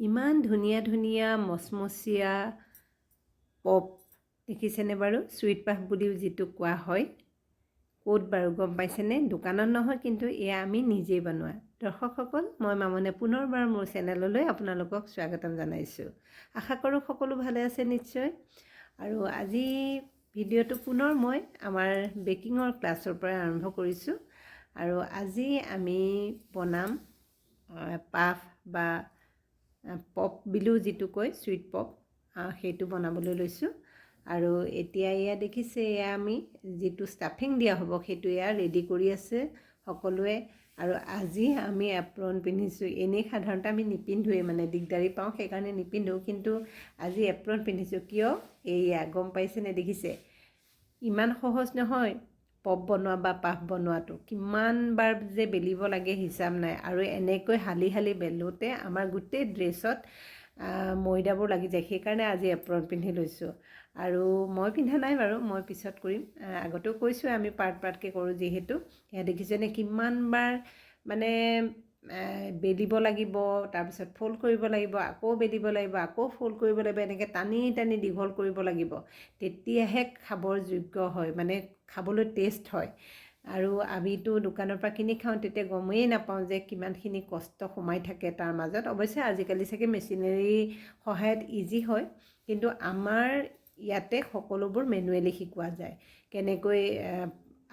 ইমান ধুনীয়া ধুনীয়া, মচমচীয়া পপ, দেখিছেনে বাৰু? চুইট পাফ বুলিও যিটো কোৱা হয়। ক'ত বাৰু, গম পাইছেনে? দোকানত নহয়, কিন্তু এয়া আমি নিজেই বনোৱা। দৰ্শকসকল, মই মামনে পুনৰবাৰ মোৰ চেনেললৈ আপোনালোকক স্বাগতম জনাইছোঁ। আশা কৰোঁ সকলো ভালে আছে নিশ্চয়। আৰু আজি ভিডিঅ'টো পুনৰ মই আমাৰ বেকিঙৰ ক্লাছৰ পৰা আৰম্ভ কৰিছোঁ। আৰু আজি আমি বনাম পাফ বা পপ বুলিও যিটো কয় চুইট পপ সেইটো বনাবলৈ লৈছোঁ। আৰু এতিয়া এয়া দেখিছে এয়া আমি যিটো ষ্টাফিং দিয়া হ'ব সেইটো এয়া ৰেডি কৰি আছে সকলোৱে। আৰু আজি আমি এপ্ৰন পিন্ধিছোঁ। এনেই সাধাৰণতে আমি নিপিন্ধোৱেই মানে দিগদাৰী পাওঁ সেইকাৰণে নিপিন্ধোঁ। কিন্তু আজি এপ্ৰন পিন্ধিছোঁ। কিয়? এইয়া গম পাইছেনে? দেখিছে। ইমান সহজ নহয়। পপ বনোৱা বা পাফ বনোৱাটো কিমানবাৰ যে বেলিব লাগে হিচাপ নাই। আৰু এনেকৈ হালি হালি বেলোতে আমাৰ গোটেই ড্ৰেছত ময়দাবোৰ লাগি যায়। সেইকাৰণে আজি এপ্ৰন পিন্ধি লৈছোঁ। আৰু মই পিন্ধা নাই বাৰু মই পিছত কৰিম। আগতেও কৈছোঁ আমি পাৰ্ট পাৰ্টকৈ কৰোঁ যিহেতু। সেয়া দেখিছেনে কিমানবাৰ মানে বেলিব লাগিব তাৰপিছত ফ'ল্ড কৰিব লাগিব আকৌ বেলিব লাগিব আকৌ ফ'ল্ড কৰিব লাগিব এনেকৈ টানি টানি দীঘল কৰিব লাগিব। তেতিয়াহে খাবৰ যোগ্য হয় মানে খাবলৈ টেষ্ট হয়। আৰু আমিতো দোকানৰ পৰা কিনি খাওঁ তেতিয়া গমেই নাপাওঁ যে কিমানখিনি কষ্ট সোমাই থাকে তাৰ মাজত। অৱশ্যে আজিকালি চাগে মেচিনেৰী সহায়ত ইজি হয় কিন্তু আমাৰ ইয়াতে সকলোবোৰ মেনুৱেলি শিকোৱা যায়। কেনেকৈ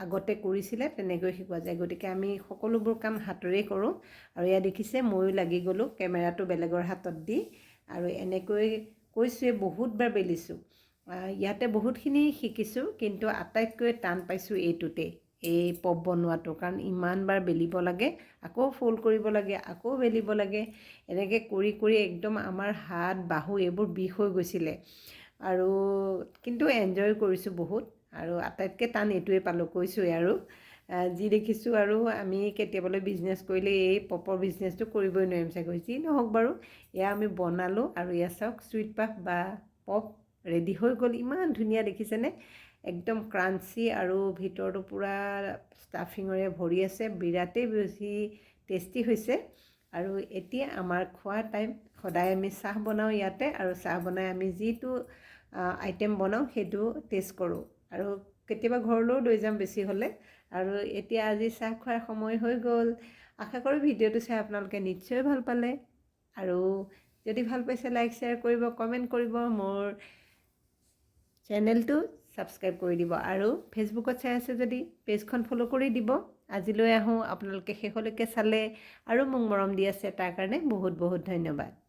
আগতে কৰিছিলে তেনেকৈ শিকোৱা যায়। গতিকে আমি সকলোবোৰ কাম হাতৰেই কৰোঁ আৰু এয়া দেখিছে ময়ো লাগি গ'লোঁ কেমেৰাটো বেলেগৰ হাতত দি আৰু এনেকৈ কৈছোঁৱে বহুতবাৰ বেলিছোঁ। ইয়াতে বহুতখিনি শিকিছোঁ কিন্তু আটাইতকৈ টান পাইছোঁ এইটোতে এই পপ বনোৱাটো। কাৰণ ইমানবাৰ বেলিব লাগে আকৌ ফ'ল্ড কৰিব লাগে আকৌ বেলিব লাগে এনেকৈ কৰি কৰি একদম আমাৰ হাত বাহু এইবোৰ বিষ হৈ গৈছিলে। আৰু কিন্তু এনজয় কৰিছোঁ বহুত। আৰু আটাইতকৈ টান এইটোৱে পালোঁ কৈছোঁৱে আৰু। যি দেখিছোঁ আৰু আমি কেতিয়াবালৈ বিজনেছ কৰিলে এই পপৰ বিজনেছটো কৰিবই নোৱাৰিম চাগৈ। যি নহওক বাৰু এয়া আমি বনালোঁ আৰু এয়া চাওক চুইট পাফ বা পপ ৰেডি হৈ গ'ল। ইমান ধুনীয়া দেখিছেনে? একদম ক্ৰাঞ্চি আৰু ভিতৰটো পূৰা ষ্টাফিঙৰে ভৰি আছে বিৰাটেই বেছি টেষ্টি হৈছে। আৰু এতিয়া আমাৰ খোৱা টাইম সদায় আমি চাহ বনাওঁ ইয়াতে আৰু চাহ বনাই আমি যিটো আইটেম বনাওঁ সেইটো টেষ্ট কৰোঁ। আৰু কেতিয়াবা ঘৰলৈও লৈ যাম বেছি হ'লে। আৰু এতিয়া আজি চাহ খোৱাৰ সময় হৈ গ'ল। আশা কৰোঁ ভিডিঅ'টো চাই আপোনালোকে নিশ্চয় ভাল পালে। আৰু যদি ভাল পাইছে লাইক শ্বেয়াৰ কৰিব কমেণ্ট কৰিব মোৰ চেনেলটো ছাবস্ক্ৰাইব কৰি দিব। আৰু ফেচবুকত চাই আছে যদি পেজখন ফ'ল' কৰি দিব। আজিলৈ আহোঁ। আপোনালোকে শেষলৈকে চালে আৰু মোক মৰম দি আছে। তাৰ কাৰণে বহুত বহুত ধন্যবাদ।